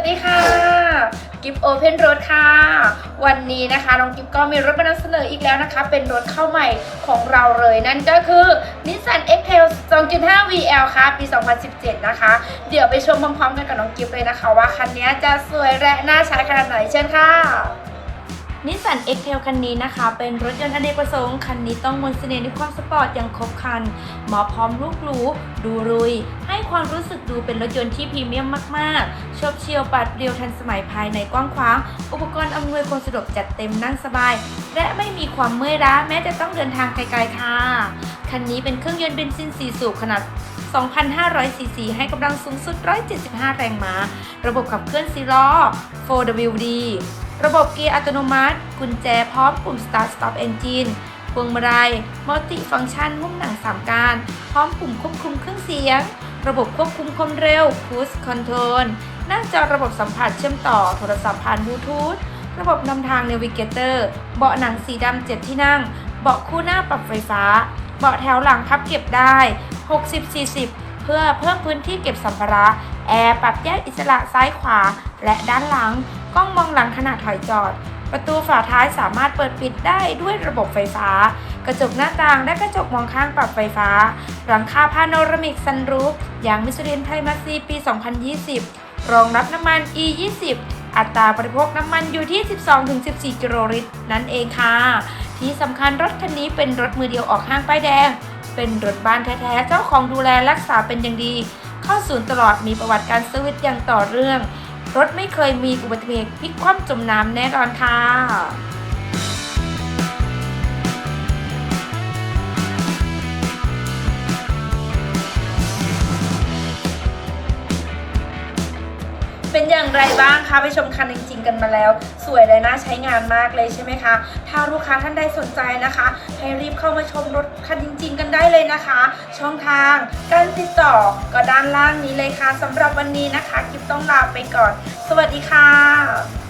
วัสดีค่ะ กิฟโอเพนรถค่ะ วันนี้นะคะน้องกิฟก็มีรถมานำเสนออีกแล้วนะคะ เป็นรถเข้าใหม่ของเราเลยนั่นก็คือ Nissan X-Trail 2.5 VL ค่ะ ปี 2017 นะคะ เดี๋ยวไปชมพร้อมๆกันกับน้องกิฟเลยนะคะ ว่าคันนี้จะสวยและน่าใช้ขนาดไหนเช่นค่ะ นิสสัน X-Trail คันนี้นะคะ เป็นรถยนต์อเนกประสงค์คันนี้ต้องมนเสน่ห์ในความสปอร์ตอย่างครบคันเหมาะพร้อมลูกหรูดูรุย ให้ความรู้สึกดูเป็นรถยนต์ที่พรีเมียมมากๆชอบเชียวปัดเรียวทันสมัยภายในกว้างขวาง อุปกรณ์อำนวยความสะดวกจัดเต็มนั่งสบาย และไม่มีความเมื่อยล้าแม้จะต้องเดินทางไกลๆค่ะคันนี้เป็นเครื่องยนต์เบนซิน4สูบขนาด2,500ซีซีให้กำลังสูงสุด 175 แรงม้า ระบบขับเคลื่อน4ล้อ 4WD ระบบเกียร์อัตโนมัติ กุญแจพร้อมปุ่ม Start Stop Engine พวงมาลัยมัลติฟัง c t ชันหุ้มหนัง3การ พร้อมปุ่มควบคุมเครื่องเสียง ระบบควบคุมความเร็ว Cruise Control หน้าจอระบบสัมผัสเชื่อมต่อโทรศัพท์ผ่านบลูทูธระบบนำทาง Navigator เบาะหนังสีดำเจ็ดที่นั่ง เบาะคู่หน้าปรับไฟฟ้า เบาะแถวหลังพับเก็บได้ 60-40 เพื่อเพิ่มพื้นที่เก็บสัมภาระ แอร์ปรับแยกอิสระซ้ายขวา และด้านหลัง กล้องมองหลังขณะถอยจอด ประตูฝาท้ายสามารถเปิดปิดได้ด้วยระบบไฟฟ้า กระจกหน้าต่างและกระจกมองข้างปรับไฟฟ้า หลังคาพาโนรามิกซันรูฟอย่างมิสลินไทมาซีปี 2020 รองรับน้ำมัน E20 อัตราบริโภคน้ำมันอยู่ที่ 12-14 กิโลลิตร นั่นเองค่ะ ที่สำคัญรถคันนี้เป็นรถมือเดียวออกห้างป้ายแดง เป็นรถบ้านแท้ๆ เจ้าของดูแลรักษาเป็นอย่างดี เข้าศูนย์ตลอดมีประวัติการเซอร์วิสอย่างต่อเรื่อง รถไม่เคยมีอุบัติเหตุพลิกคว่ำจมน้ำแน่นอนค่ะ เป็นอย่างไรบ้างคะไปชมคันจริง ๆ กันมาแล้ว สวยและน่าใช้งานมากเลยใช่ไหมคะ ถ้าลูกค้าท่านใดสนใจนะคะ ให้รีบเข้ามาชมรถคันจริง ๆ กันได้เลยนะคะ ช่องทางการติดต่อก็ด้านล่างนี้เลยค่ะสำหรับวันนี้นะคะคลิปต้องลาไปก่อน สวัสดีค่ะ